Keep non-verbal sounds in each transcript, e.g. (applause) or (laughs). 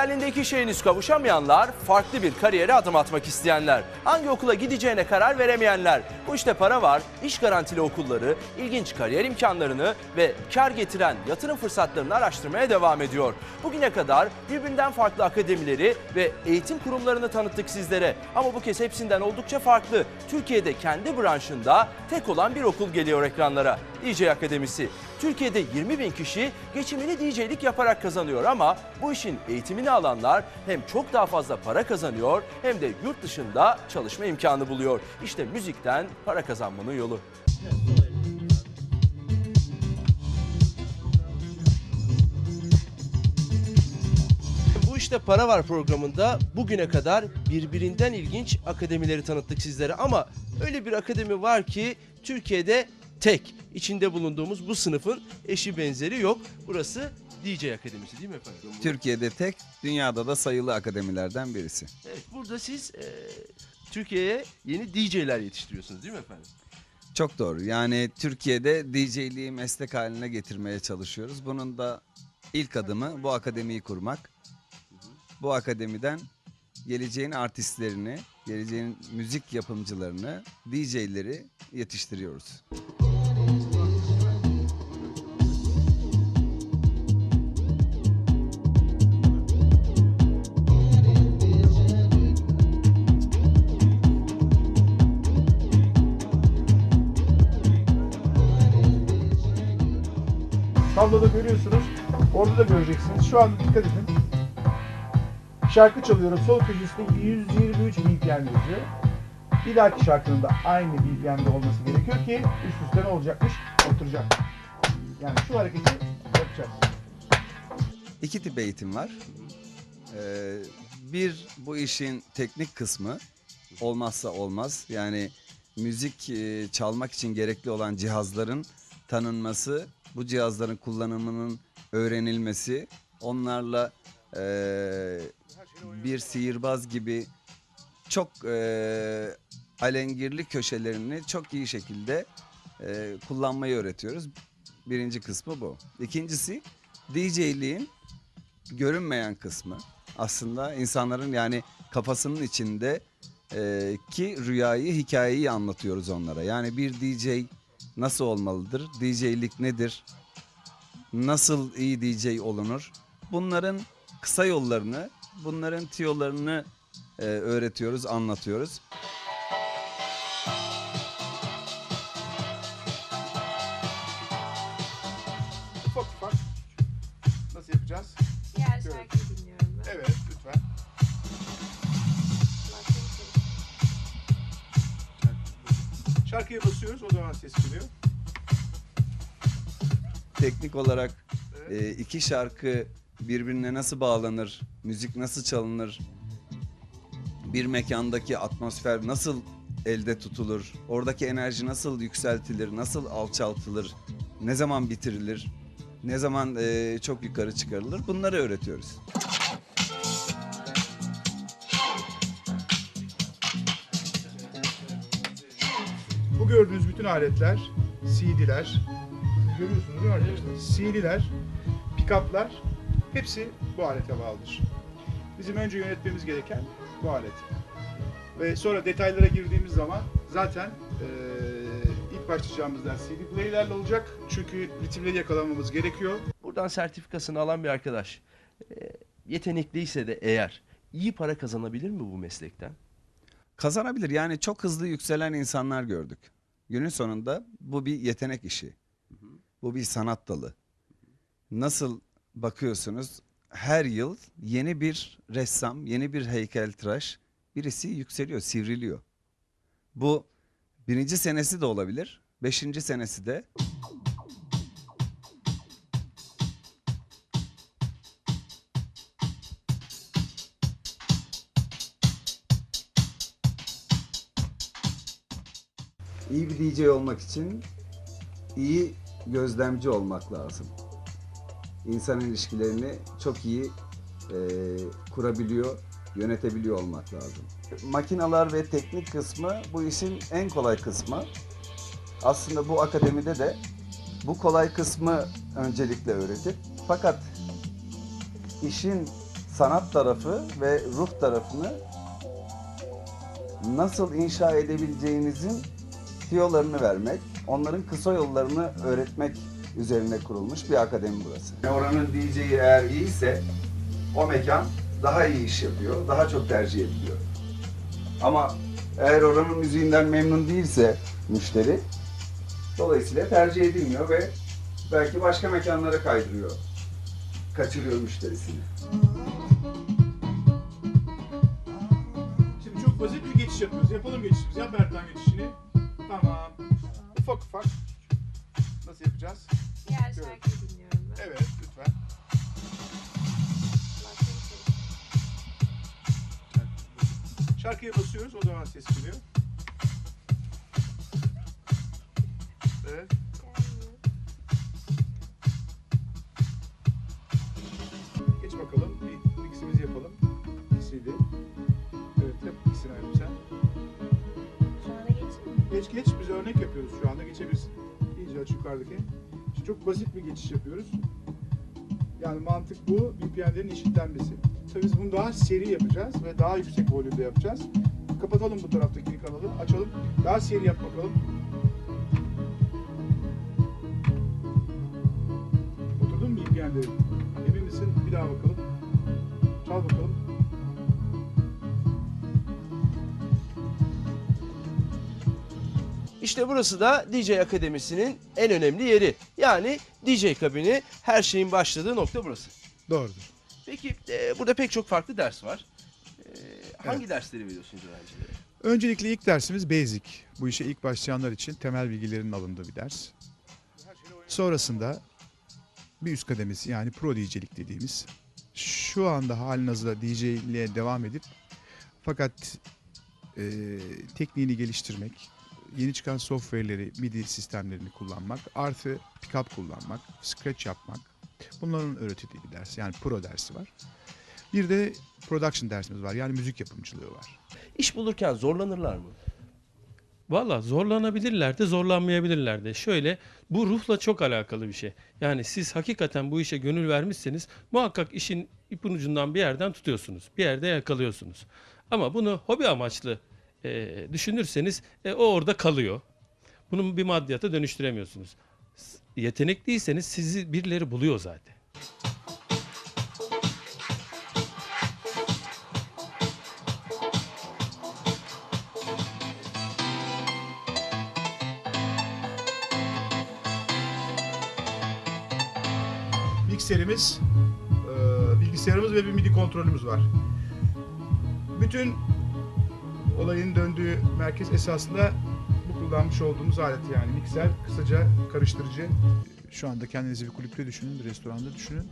Hayalindeki şeyiniz kavuşamayanlar, farklı bir kariyere adım atmak isteyenler, hangi okula gideceğine karar veremeyenler. Bu işte para var, iş garantili okulları, ilginç kariyer imkanlarını ve kar getiren yatırım fırsatlarını araştırmaya devam ediyor. Bugüne kadar birbirinden farklı akademileri ve eğitim kurumlarını tanıttık sizlere. Ama bu kez hepsinden oldukça farklı. Türkiye'de kendi branşında tek olan bir okul geliyor ekranlara. DJ Akademisi. Türkiye'de 20 bin kişi geçimini DJ'lik yaparak kazanıyor ama bu işin eğitimini alanlar hem çok daha fazla para kazanıyor hem de yurt dışında çalışma imkanı buluyor. İşte müzikten para kazanmanın yolu. İşte para var programında bugüne kadar birbirinden ilginç akademileri tanıttık sizlere ama öyle bir akademi var ki Türkiye'de tek. İçinde bulunduğumuz bu sınıfın eşi benzeri yok. Burası DJ Akademisi değil mi efendim? Türkiye'de tek, dünyada da sayılı akademilerden birisi. Evet burada siz e, Türkiye'ye yeni DJ'ler yetiştiriyorsunuz değil mi efendim? Çok doğru. Yani Türkiye'de DJ'liği meslek haline getirmeye çalışıyoruz. Bunun da ilk adımı bu akademiyi kurmak. Bu akademiden geleceğin artistlerini, geleceğin müzik yapımcılarını, DJ'leri yetiştiriyoruz. Orada da göreceksiniz. Şu an dikkat edin. Şarkı çalıyorum. Sol köşesinde 123 BPM yazıyor. Bir dahaki şarkının da aynı BPM'de olması gerekiyor ki üst üste ne olacakmış? Oturacak. Yani şu hareketi yapacağız. İki tip eğitim var. Ee, bir bu işin teknik kısmı olmazsa olmaz. Yani müzik e, çalmak için gerekli olan cihazların tanınması, bu cihazların kullanımının öğrenilmesi, onlarla e, bir sihirbaz gibi çok e, alengirli köşelerini çok iyi şekilde e, kullanmayı öğretiyoruz. Birinci kısmı bu. İkincisi DJ'liğin görünmeyen kısmı aslında insanların yani kafasının içinde e, ki rüyayı hikayeyi anlatıyoruz onlara. Yani bir DJ nasıl olmalıdır? DJ'lik nedir? Nasıl iyi DJ olunur? Bunların kısa yollarını, bunların tiyolarını e, öğretiyoruz, anlatıyoruz. Ufak ufak. Nasıl yapacağız? Diğer Evet. şarkıyı dinliyorum ben. Evet lütfen. Şarkıya basıyoruz. O zaman ses geliyor. Teknik olarak e, iki şarkı birbirine nasıl bağlanır, müzik nasıl çalınır, bir mekandaki atmosfer nasıl elde tutulur, oradaki enerji nasıl yükseltilir, nasıl alçaltılır, ne zaman bitirilir, ne zaman e, çok yukarı çıkarılır bunları öğretiyoruz. Bu gördüğünüz bütün aletler, CD'ler, görüyorsunuz değil mi arkadaşlar? CD'ler, pick-up'lar hepsi bu alete bağlıdır. Bizim önce yönetmemiz gereken bu alet. Ve sonra detaylara girdiğimiz zaman zaten eee, ilk başlayacağımız ders CD player'lerle olacak. Çünkü ritimleri yakalamamız gerekiyor. Buradan sertifikasını alan bir arkadaş e, yetenekliyse de eğer iyi para kazanabilir mi bu meslekten? Kazanabilir yani çok hızlı yükselen insanlar gördük. Günün sonunda bu bir yetenek işi. Bu bir sanat dalı. Nasıl bakıyorsunuz her yıl yeni bir ressam, yeni bir heykeltıraş birisi yükseliyor, sivriliyor. Bu birinci senesi de olabilir, beşinci senesi de. İyi bir DJ olmak için iyi gözlemci olmak lazım. İnsan ilişkilerini çok iyi e, kurabiliyor, yönetebiliyor olmak lazım. Makinalar ve teknik kısmı bu işin en kolay kısmı. Aslında bu akademide de bu kolay kısmı öncelikle öğretip fakat işin sanat tarafı ve ruh tarafını nasıl inşa edebileceğinizin tiyolarını vermek, onların kısa yollarını öğretmek üzerine kurulmuş bir akademi burası. Oranın DJ'yi eğer iyiyse o mekan daha iyi iş yapıyor, daha çok tercih ediliyor. Ama eğer oranın müziğinden memnun değilse müşteri, dolayısıyla tercih edilmiyor ve belki başka mekanlara kaydırıyor, kaçırıyor müşterisini. Şimdi çok basit bir geçiş yapıyoruz. Yapalım geçişimizi. Yap Ertan geçişini. Tamam. Ufak ufak. Nasıl yapacağız? Diğer Evet. şarkıyı dinliyorum ben. Evet lütfen. Şarkıya basıyoruz. O zaman ses geliyor. Evet. Biz örnek yapıyoruz şu anda geçebilirsin. İyice aç yukarıdaki. Şimdi çok basit bir geçiş yapıyoruz. Yani mantık bu VPN'lerin eşitlenmesi. Tabii biz bunu daha seri yapacağız ve daha yüksek volümde yapacağız. Kapatalım bu taraftaki kanalı, açalım. Daha seri yap bakalım. Oturdun mu VPN'leri? Emin misin? Bir daha bakalım. Çal bakalım. İşte burası da DJ Akademisi'nin en önemli yeri. Yani DJ kabini her şeyin başladığı nokta burası. Doğrudur. Peki e, burada pek çok farklı ders var. E, hangi dersleri veriyorsunuz öğrencilere? Öncelikle ilk dersimiz Basic. Bu işe ilk başlayanlar için temel bilgilerin alındığı bir ders. Sonrasında bir üst kademesi yani Pro DJ'lik dediğimiz. Şu anda halihazırda DJ'liğe devam edip fakat e, tekniğini geliştirmek, yeni çıkan software'leri, MIDI sistemlerini kullanmak, artı pickup kullanmak, scratch yapmak. Bunların öğretildiği bir ders. Yani Pro dersi var. Bir de production dersimiz var. Yani müzik yapımcılığı var. İş bulurken zorlanırlar mı? Valla zorlanabilirler de zorlanmayabilirler de. Şöyle bu ruhla çok alakalı bir şey. Yani siz hakikaten bu işe gönül vermişseniz muhakkak işin ipin ucundan bir yerden tutuyorsunuz. Bir yerde yakalıyorsunuz. Ama bunu hobi amaçlı e, düşünürseniz e, o orada kalıyor. Bunu bir maddiyata dönüştüremiyorsunuz. Yetenekliyseniz sizi birileri buluyor zaten. mikserimiz, e, bilgisayarımız ve bir MIDI kontrolümüz var. Bütün olayın döndüğü merkez esasında bu kullanmış olduğumuz alet yani mikser, kısaca karıştırıcı. Şu anda kendinizi bir kulüpte düşünün, bir restoranda düşünün.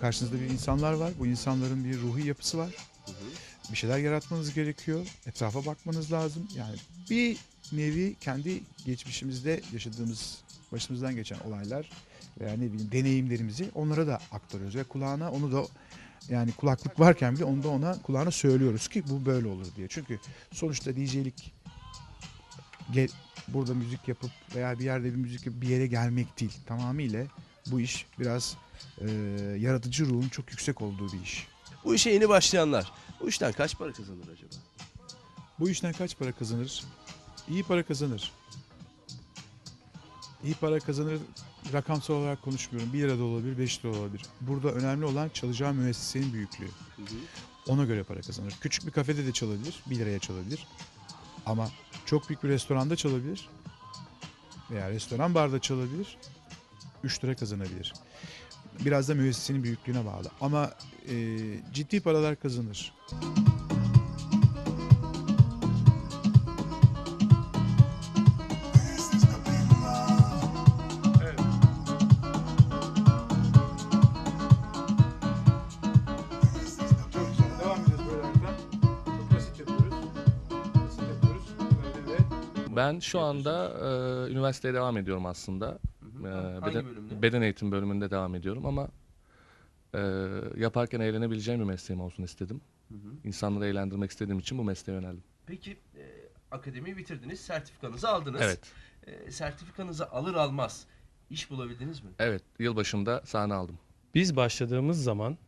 Karşınızda bir insanlar var. Bu insanların bir ruhi yapısı var. Bir şeyler yaratmanız gerekiyor. Etrafa bakmanız lazım. Yani bir nevi kendi geçmişimizde yaşadığımız, başımızdan geçen olaylar veya ne bileyim deneyimlerimizi onlara da aktarıyoruz ve kulağına onu da yani kulaklık varken bile onu da ona kulağına söylüyoruz ki bu böyle olur diye. Çünkü sonuçta DJ'lik gel, burada müzik yapıp veya bir yerde bir müzik yapıp bir yere gelmek değil. Tamamıyla bu iş biraz e, yaratıcı ruhun çok yüksek olduğu bir iş. Bu işe yeni başlayanlar bu işten kaç para kazanır acaba? Bu işten kaç para kazanır? İyi para kazanır. İyi para kazanır rakamsal olarak konuşmuyorum. 1 lira da olabilir, 5 lira olabilir. Burada önemli olan çalacağı müessesenin büyüklüğü. Ona göre para kazanır. Küçük bir kafede de çalabilir, 1 liraya çalabilir. Ama çok büyük bir restoranda çalabilir. Veya restoran barda çalabilir. 3 lira kazanabilir. Biraz da müessesenin büyüklüğüne bağlı. Ama e, ciddi paralar kazanır. Evet. Ben şu anda e, üniversiteye devam ediyorum aslında. E, Hangi beden, bölümde? beden eğitim bölümünde devam ediyorum ama e, yaparken eğlenebileceğim bir mesleğim olsun istedim. İnsanları eğlendirmek istediğim için bu mesleğe yöneldim. Peki e, akademiyi bitirdiniz, sertifikanızı aldınız. Evet, E, sertifikanızı alır almaz iş bulabildiniz mi? evet. Yılbaşında sahne aldım. Biz başladığımız zaman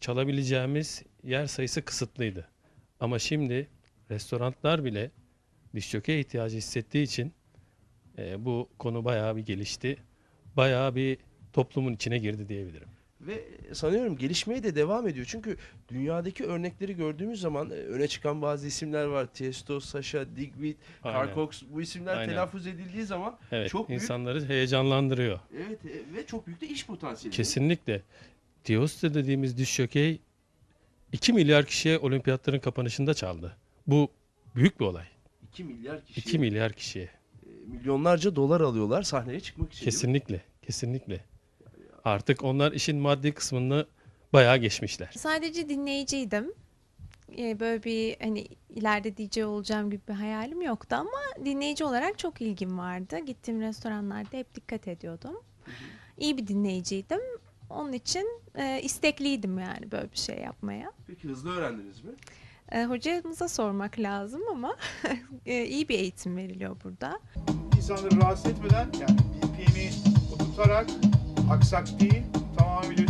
çalabileceğimiz yer sayısı kısıtlıydı. Ama şimdi restoranlar bile dişçöke ihtiyacı hissettiği için e, bu konu bayağı bir gelişti. Bayağı bir toplumun içine girdi diyebilirim. Ve sanıyorum gelişmeye de devam ediyor. Çünkü dünyadaki örnekleri gördüğümüz zaman e, öne çıkan bazı isimler var. Tiesto, Sasha, Digweed, Aynen. Carl Cox bu isimler Aynen. telaffuz edildiği zaman Evet, çok büyük insanları heyecanlandırıyor. evet e, ve çok büyük de iş potansiyeli. Kesinlikle. Dioste dediğimiz diş jokey 2 milyar kişiye olimpiyatların kapanışında çaldı. Bu büyük bir olay. 2 milyar kişi 2 milyar kişiye. e, milyonlarca dolar alıyorlar sahneye çıkmak için. değil mi? Kesinlikle. Kesinlikle. Artık onlar işin maddi kısmını bayağı geçmişler. Sadece dinleyiciydim. Ee, Böyle bir hani ileride DJ olacağım gibi bir hayalim yoktu ama dinleyici olarak çok ilgim vardı. Gittiğim restoranlarda hep dikkat ediyordum. İyi bir dinleyiciydim. Onun için e, istekliydim yani böyle bir şey yapmaya. Peki hızlı öğrendiniz mi? E, hocamıza sormak lazım ama (laughs) e, iyi bir eğitim veriliyor burada. İnsanları rahatsız etmeden yani BPM'i oturtarak aksak değil tamamıyla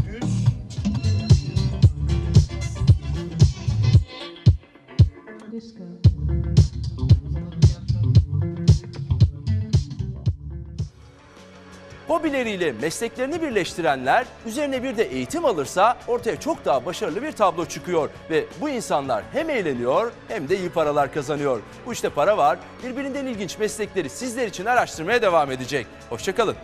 Hobileriyle mesleklerini birleştirenler üzerine bir de eğitim alırsa ortaya çok daha başarılı bir tablo çıkıyor. Ve bu insanlar hem eğleniyor hem de iyi paralar kazanıyor. Bu işte para var. Birbirinden ilginç meslekleri sizler için araştırmaya devam edecek. Hoşçakalın.